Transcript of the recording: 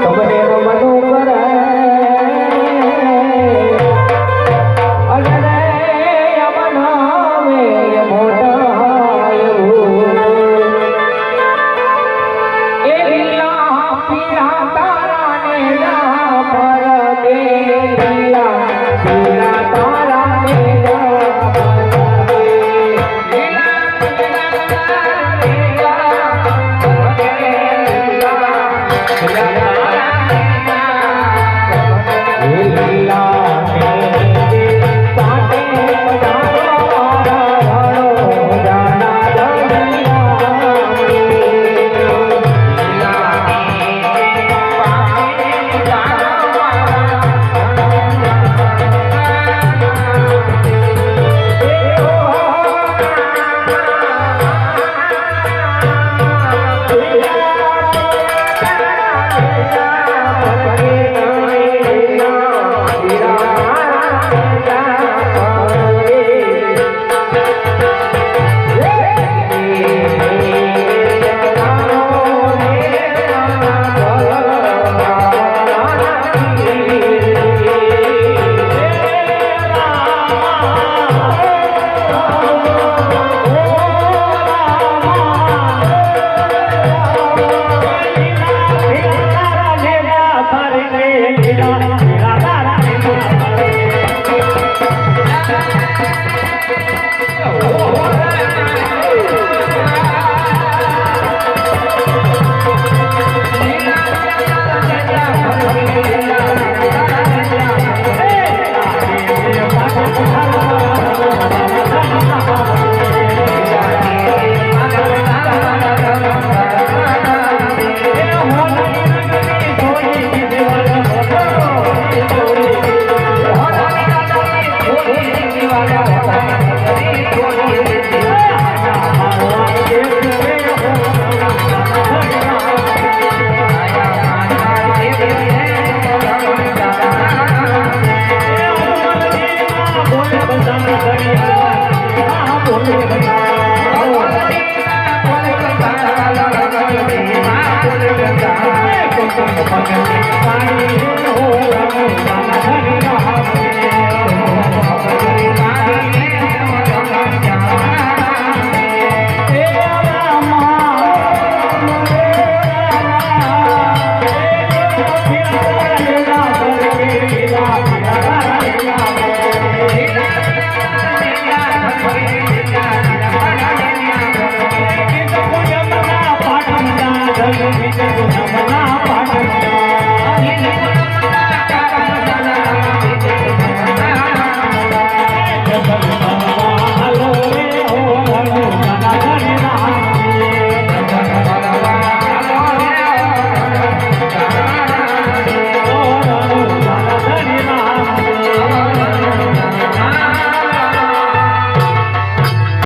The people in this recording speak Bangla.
Então, Yeah. I'm gonna go Thank you. chegou na